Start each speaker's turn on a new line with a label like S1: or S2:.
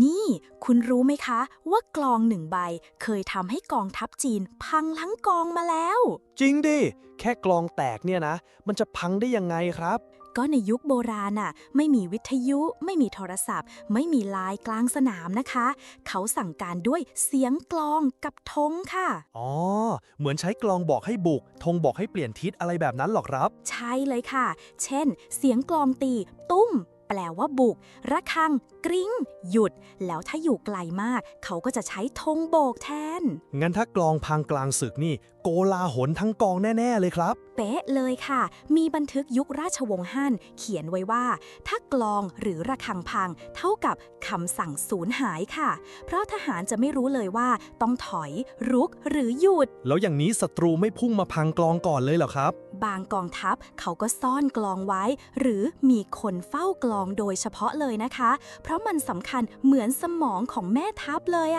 S1: นี่คุณรู้ไหมคะ ว่ากลองหนึ่งใบ เคยทำให้กองทัพจีน พังทั้งกองมาแล้ว
S2: จริงดิ แค่กลองแตกเนี่ยนะ มันจะพังได้ยังไงครับ
S1: ก็ในยุคโบราณน่ะ ไม่มีวิทยุ ไม่มีโทรศัพท์ ไม่มีไลายกลางสนามนะคะ เขาสั่งการด้วยเสียงกลองกับธงค่ะ
S2: อ๋อ เหมือนใช้กลองบอกให้บุก ธงบอกให้เปลี่ยนทิศอะไรแบบนั้นหรอครับ
S1: ใช่เลยค่ะ เช่น เสียงกลองตี ตุ้ม แปลว่าบุก ระฆัง กริ้ง หยุด แล้วถ้าอยู่ไกลมาก เขาก็จะใช้ธงโบกแทน
S2: งั้นถ้ากลองพังกลางศึกนี่ โกลาหลทั้งกองแน่ ๆ เลยครับ
S1: เป๊ะเลยค่ะ มีบันทึกยุคราชวงศ์ฮั่นเขียนไว้ว่า ถ้ากลองหรือระฆังพัง เท่ากับคำสั่งสูญหายค่ะ เพราะทหารจะไม่รู้เลยว่า ต้องถอย รุกหรือหยุด
S2: แล้วอย่างนี้ศัตรูไม่พุ่งมาพังกลองก่อนเลยเหรอครับ
S1: บางกองทัพเขาก็ซ่อนกลองไว้ หรือมีคนเฝ้ากลองโดยเฉพาะเลยนะคะ เพราะมันสำคัญเหมือนสมองของแม่ทัพเลยอะ